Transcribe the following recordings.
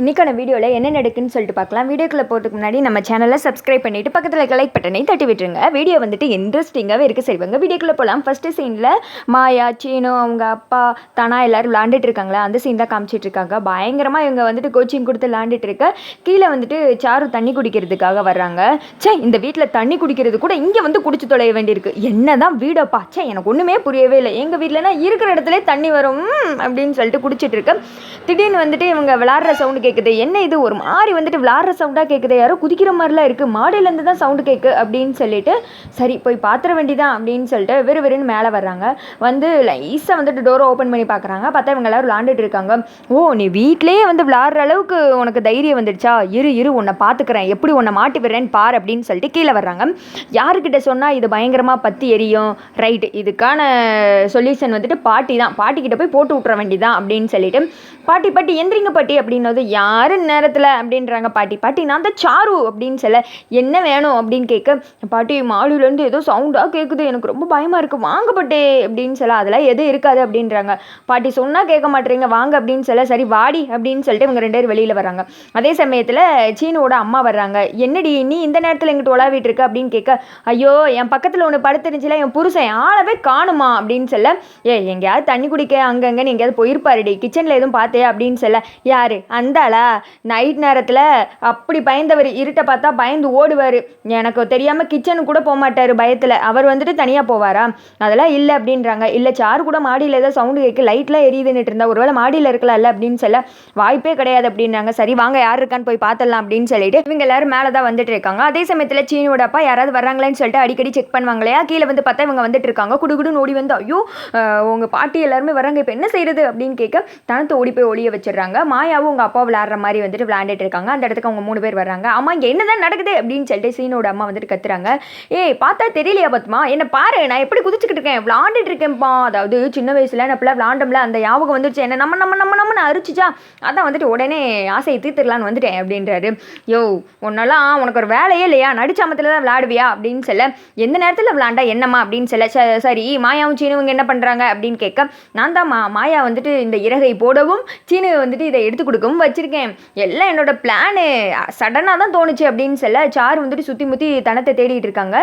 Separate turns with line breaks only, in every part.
இன்றைக்கான வீடியோவில் என்ன நடக்குன்னு சொல்லிட்டு பார்க்கலாம். வீடியோக்குள்ளே போகிறதுக்கு முன்னாடி நம்ம சேனலை சப்ஸ்கிரைப் பண்ணிவிட்டு பக்கத்தில் இருக்க லைக் பட்டனை தட்டி விட்டுருங்க. வீடியோ வந்துட்டு இன்ட்ரெஸ்டிங்காகவே இருக்க செய்வாங்க. வீடியோக்குள்ளே போகலாம் ஃபஸ்ட்டு சீனில் மாயா சீனு அவங்க அப்பா தானா எல்லோரும் விளாண்டுட்டு இருக்காங்களா? அந்த சீன் தான் காமிச்சிட்டு இருக்காங்க. பயங்கரமாக இவங்க வந்துட்டு கோச்சிங் கொடுத்து விளாண்டுட்டு இருக்க. கீழே வந்துட்டு சாரு தண்ணி குடிக்கிறதுக்காக வர்றாங்க. சே இந்த வீட்டில் தண்ணி குடிக்கிறது கூட இங்கே வந்து குடிச்சு தொலைய வேண்டியிருக்கு. என்ன தான் வீடப்பா. சே எனக்கு ஒன்றுமே புரியவே இல்லை. எங்கள் வீட்டிலனா இருக்கிற இடத்துல தண்ணி வரும் அப்படின்னு சொல்லிட்டு குடிச்சிட்டு இருக்கு. திடீர்னு வந்துட்டு இவங்க விளாட்ற சவுண்டு கேட்குது என்ன இது? ஒரு மாதிரி வந்துட்டு விளாட்ற சவுண்டாக கேட்குது யாரோ குதிக்கிற மாதிரிலாம் இருக்குது மாடியிலேருந்து தான் சவுண்டு கேட்கு அப்படின்னு சொல்லிட்டு சரி போய் பாத்திர வேண்டிதான் அப்படின்னு சொல்லிட்டு வெறு வெறுன்னு மேலே வர்றாங்க. வந்து லைஸாக வந்துட்டு டோரை ஓப்பன் பண்ணி பார்க்குறாங்க பார்த்தா இவங்க எல்லோரும் விளாண்டுட்டு இருக்காங்க. ஓ நீ வீட்லேயே வந்து விளாட்ற அளவுக்கு உனக்கு தைரியம் வந்துடுச்சா இரு இரு உன்னை பார்த்துக்கிறேன் எப்படி உன்னை மாட்டி விடுறேன்னு பார் அப்படின்னு சொல்லிட்டு கீழே வர்றாங்க. யாருக்கிட்ட சொன்னால் இது பயங்கரமாக பற்றி எரியும். ரைட்டு இதுக்கான சொல்யூஷன் வந்துட்டு பாட்டி தான் பாட்டிக்கிட்ட போய் போட்டு விட்ற வேண்டிதான் அப்படின்னு சொல்லிட்டு பாட்டி பாட்டி எந்திரிங்க பாட்டி அப்படின்னது யாரு நேரத்தில் அப்படின்றாங்க? பாட்டி. பாட்டி நான் தான் சாரு அப்படின்னு சொல்ல என்ன வேணும்? அப்படின்னு கேட்க பாட்டி மாடியிலேருந்து ஏதோ சவுண்டாக கேட்குது எனக்கு ரொம்ப பயமாக இருக்குது வாங்கப்பட்டே அப்படின்னு சொல்ல அதெல்லாம் எதுவும் இருக்காது அப்படின்றாங்க. பாட்டி சொன்னால் கேட்க மாட்டேறீங்க. வாங்க அப்படின்னு சொல்ல சரி வாடி அப்படின்னு சொல்லிட்டு இவங்க ரெண்டு பேரும் வெளியில் வராங்க அதே சமயத்தில் சீனோட அம்மா வர்றாங்க. என்னடி நீ இந்த நேரத்தில் எங்கிட்ட உலாவிட்டு இருக்க? அப்படின்னு கேட்க ஐயோ என் பக்கத்தில் ஒன்று படுத்துருந்துச்சுல என் புருஷன் ஆளவே காணுமா? அப்படின்னு சொல்ல ஏ எங்கேயாவது தண்ணி குடிக்க அங்கங்கே எங்கேயாவது போயிருப்பாருடி. கிச்சனில் எதுவும் பார்த்தே அப்படின்னு சொல்ல அந்த அந்தாளா நைட் நேரத்தில் அப்படி பயந்தவர் இருட்டை பார்த்தா பயந்து ஓடுவார். எனக்கு தெரியாமல் கிச்சனுக்கு கூட போக மாட்டார் பயத்தில். அவர் வந்துட்டு தனியாக போவாரா? அதெல்லாம் இல்லை அப்படின்றாங்க. இல்லை சார் கூட மாடியில் ஏதோ சவுண்டு கேட்க லைட்லாம் எரியுதுன்னுட்டு இருந்தா ஒருவேளை மாடியில் இருக்கலாம்ல அப்படின்னு சொல்ல வாய்ப்பே கிடையாது அப்படின்றாங்க. சரி வாங்க யார் இருக்கான்னு போய் பார்த்துடலாம் அப்படின்னு சொல்லிட்டு இவங்க எல்லாரும் மேலே தான் வந்துட்டு இருக்காங்க. அதே சமயத்தில் சீனியோட அப்பா யாராவது வர்றாங்களேன்னு சொல்லிட்டு அடிக்கடி செக் பண்ணுவாங்க இல்லையா கீழே வந்து பார்த்தா இவங்க வந்துட்டு இருக்காங்க. குடுகுடு ஓடி வந்து ஐயோ உங்கள் உங்க பாட்டி எல்லாருமே வராங்க இப்போ என்ன செய்யறது அப்படின்னு கேட்க தனத்தை ஓடி போய் ஒளிய வச்சிடுறாங்க. மாயாவும் உங்க அப்பாவில் விளாட்ற மாதிரி வந்துட்டு விளாண்டுட்டு இருக்காங்க. அந்த இடத்துக்கு அவங்க மூணு பேர் வர்றாங்க. அம்மா இங்கே என்னதான் நடக்குது அப்படின்னு சொல்லிட்டு சீனோட அம்மா வந்துட்டு கத்துறாங்க. ஏய் பார்த்தா தெரியலையா பத்மா? என்ன பாரு நான் எப்படி குதிச்சுக்கிட்டு இருக்கேன்? விளாண்டுட்டு இருக்கேன்ப்பா. அதாவது சின்ன வயசுல நான் இப்பெல்லாம் விளாண்டோம்ல அந்த ஞாபகம் வந்துருச்சு. என்ன நம்ம நம்ம நம்ம நம்மன்னு அரிச்சிச்சா? அதான் வந்துட்டு உடனே ஆசையை தீர்த்துடலான்னு வந்துட்டேன் அப்படின்றாரு. யோ உன்னெல்லாம் உனக்கு ஒரு வேலையே இல்லையா? நடுச்சாமத்தில் தான் விளாடுவியா? அப்படின்னு சொல்ல எந்த நேரத்தில் விளாண்டா என்னம்மா? அப்படின்னு சொல்ல "ச- சரி மாயாவும் சீனுவங்க என்ன பண்ணுறாங்க அப்படின்னு கேட்க நான் தான் மா மாயா வந்துட்டு இந்த இறகை போடவும் சீனு வந்துட்டு இதை எடுத்து கொடுக்கவும் வச்சுருக்கேன் எல்லாம் என்னோட பிளானு சடனாக தான் தோணுச்சு அப்படின்னு சொல்ல சாரு வந்துட்டு சுற்றி முற்றி தனத்தை தேடிட்டு இருக்காங்க.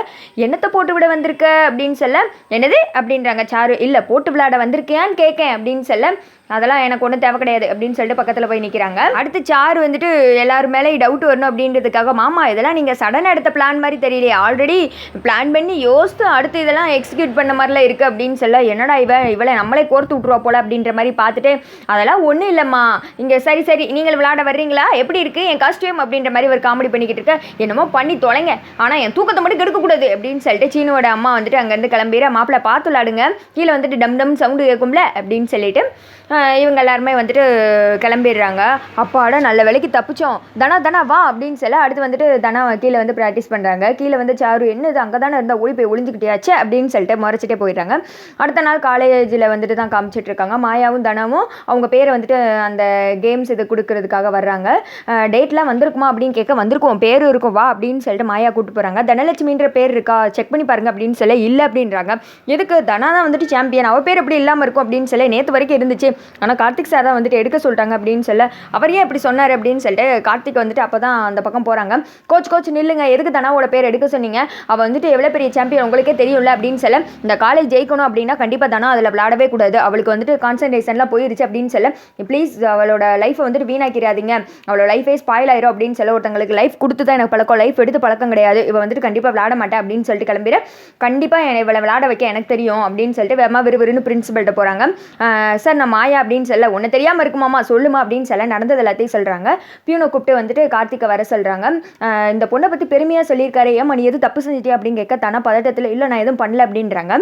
என்னத்தை போட்டு விட வந்திருக்க அப்படின்னு சொல்ல என்னது? அப்படின்றாங்க சாரு. இல்லை போட்டு விளையாட வந்திருக்கியான்னு கேட்கேன் அப்படின்னு சொல்ல அதெல்லாம் எனக்கு ஒன்றும் தேவை கிடையாது அப்படின்னு சொல்லிட்டு பக்கத்தில் போய் நிற்கிறாங்க அடுத்து சாரு வந்துட்டு எல்லாரும் மேலே டவுட் வரணும் அப்படின்றதுக்காக மாமா இதெல்லாம் நீங்கள் சடனாக எடுத்த பிளான் மாதிரி தெரியலையே. ஆல்ரெடி பிளான் பண்ணி யோசித்து அடுத்து இதெல்லாம் எக்ஸிக்யூட் பண்ண மாதிரிலாம் இருக்குது அப்படின்னு சொல்ல என்னடா இவன் இவளை நம்மளே கோர்த்து விட்ருவா போல அப்படின்ற மாதிரி பார்த்துட்டு அதெல்லாம் ஒன்றும் இல்லைம்மா. இங்கே சரி சரி. நீங்கள் விளையாட வர்றீங்களா? எப்படி இருக்குது என் காஸ்டியூம் அப்படின்ற மாதிரி ஒரு காமெடி பண்ணிக்கிட்டு இருக்க. என்னமோ பண்ணி தொலைங்க. ஆனால் என் தூக்கத்தை மட்டும் கெடுக்கக்கூடாது அப்படின்னு சொல்லிட்டு சீனுவோட அம்மா வந்துட்டு அங்கேருந்து கிளம்பிடுற மாப்பிள்ளை பார்த்து விளாடுங்க கீழே வந்துட்டு டம் டம் சவுண்டு கேட்கும்ல அப்படின்னு சொல்லிட்டு இவங்க எல்லாருமே வந்துட்டு கிளம்பிடுறாங்க. அப்பாடா நல்ல வேலைக்கு தப்பிச்சோம். தனா தனா வா அப்படின்னு சொல்ல அடுத்து வந்துட்டு தனா கீழே வந்து ப்ராக்டிஸ் பண்ணுறாங்க கீழே வந்து சாரு என்னது அங்கே தானே இருந்தால் ஓடி போய் ஒளிஞ்சுக்கிட்டியாச்சே அப்படின்னு சொல்லிட்டு முறைச்சிட்டே போயிடுறாங்க. அடுத்த நாள் காலேஜில் வந்துட்டு தான் காமிச்சிட்டு இருக்காங்க. மாயாவும் தனாவும் அவங்க பேரை வந்துட்டு அந்த கேம்ஸ் இது கொடுக்கறதுக்காக வர்றாங்க. டேட்லாம் வந்திருக்குமா அப்படின்னு கேட்க வந்திருக்கும். பேர் இருக்கும். வா அப்படின்னு சொல்லிட்டு மாயா கூப்பிட்டு போகிறாங்க தனலட்சுமின்ற பேர் இருக்கா? செக் பண்ணி பாருங்க அப்படின்னு சொல்ல இல்லை அப்படின்றாங்க. எதுக்கு? தனா தான் வந்துட்டு சாம்பியன் அவள் பேர் எப்படி இல்லாமல் இருக்கும் அப்படின்னு சொல்லி நேற்று வரைக்கும் இருந்துச்சு. ஆனால் கார்த்திக் சார் தான் வந்துட்டு எடுக்க சொல்லிட்டாங்க அப்படின்னு சொல்ல அவர் ஏன் இப்படி சொன்னார் அப்படின்னு சொல்லிட்டு கார்த்திக் வந்துட்டு அப்போ தான் அந்த பக்கம் போகிறாங்க கோச் கோச் நில்லுங்க எதுக்கு தனாவோட பேர் எடுக்க சொன்னீங்க? அவள் வந்துட்டு எவ்வளோ பெரிய சாம்பியன் உங்களுக்கே தெரியும்ல அப்படின்னு சொல்ல இந்த காலேஜ் ஜெயிக்கணும் அப்படின்னா கண்டிப்பாக தானே அதில் விளையாடவே கூடாது. அவளுக்கு வந்துட்டு கான்சன்ட்ரேஷன்லாம் போயிருச்சு அப்படின்னு சொல்ல ப்ளீஸ் அவளோட லைஃப்பை வந்துட்டு வீணாக்கிறாதீங்க அவளோட லைஃபே ஸ்பாயில் ஆயிரும் அப்படின்னு சொல்ல ஒருத்தங்களுக்கு லைஃப் கொடுத்து தான் எனக்கு பழக்கம். லைஃப் எடுத்து பழக்கம் கிடையாது. இவள் வந்துட்டு கண்டிப்பாக விளையாட மாட்டேன் அப்படின்னு சொல்லிட்டு கிளம்பிட கண்டிப்பாக என்னை இவளை விளையாட வைக்க எனக்கு தெரியும் அப்படின்னு சொல்லிட்டு வேமா விறுவிறுன்னு பிரின்சிபல்கிட்ட போகிறாங்க சார் நான் மாயா அப்படின்னு சொல்ல ஒன்று தெரியாமல் இருக்குமாமா சொல்லுமா அப்படின்னு சொல்ல நடந்தது எல்லாத்தையும் சொல்கிறாங்க பியூனை கூப்பிட்டு வந்துட்டு கார்த்திகை வர சொல்கிறாங்க இந்த பொண்ணை பற்றி பெருமையாக சொல்லியிருக்காரு ஏமா நீ எதுவும் தப்பு செஞ்சிட்டியா? அப்படின்னு கேட்க தன பதட்டத்தில் இல்லை நான் எதுவும் பண்ணல அப்படின்றாங்க.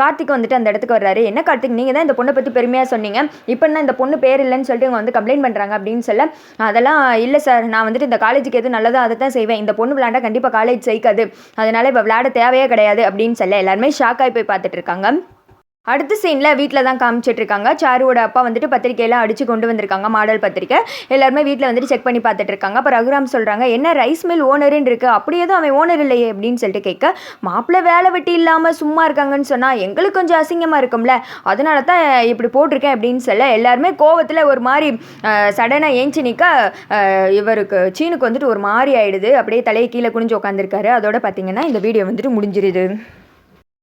கார்த்திக் வந்துட்டு அந்த இடத்துக்கு வர்றாரு. என்ன கார்த்திக் நீங்கள் தான் இந்த பொண்ணை பற்றி பெருமையாக சொன்னீங்க. இப்போ என்ன இந்த பொண்ணு பேர் இல்லைன்னு சொல்லிட்டு இவங்க வந்து கம்ப்ளைண்ட் பண்ணுறாங்க அப்படின்னு சொல்ல அதெல்லாம் இல்லை சார் நான் வந்துட்டு இந்த காலேஜுக்கு எது நல்லதோ அதை தான் செய்வேன். இந்த பொண்ணு விளையாண்டா கண்டிப்பாக காலேஜ் ஜெயிக்காது. அதனால இப்போ விளையாட தேவையே கிடையாது அப்படின்னு சொல்ல எல்லாருமே ஷாக் ஆகி போய் பார்த்துட்டு இருக்காங்க. அடுத்த சீனில் வீட்டில் தான் காமிச்சிட்ருக்காங்க சாருவோட அப்பா வந்துட்டு பத்திரிக்கையெல்லாம் அடித்து கொண்டு வந்திருக்காங்க மாடல் பத்திரிக்கை. எல்லாருமே வீட்டில் வந்துட்டு செக் பண்ணி பார்த்துட்டு இருக்காங்க அப்போ ரகுராம் சொல்கிறாங்க என்ன ரைஸ் மில் ஓனருன்னு இருக்குது அப்படி எதுவும் அவன் ஓனர் இல்லையே அப்படின்னு சொல்லிட்டு கேட்க மாப்பிள்ளை வேலை வெட்டி இல்லாமல் சும்மா இருக்காங்கன்னு சொன்னால் எங்களுக்கு கொஞ்சம் அசிங்கமாக இருக்கும்ல. அதனால தான் இப்படி போட்டிருக்கேன் அப்படின்னு சொல்ல எல்லாருமே கோவத்தில் ஒரு மாதிரி சடனாக ஏஞ்சி நிற்க இவருக்கு சீனுக்கு வந்துட்டு ஒரு மாதிரி ஆகிடுது அப்படியே தலையை கீழே குனிஞ்சு உட்காந்துருக்காரு அதோட பார்த்தீங்கன்னா இந்த வீடியோ வந்துட்டு முடிஞ்சிருது.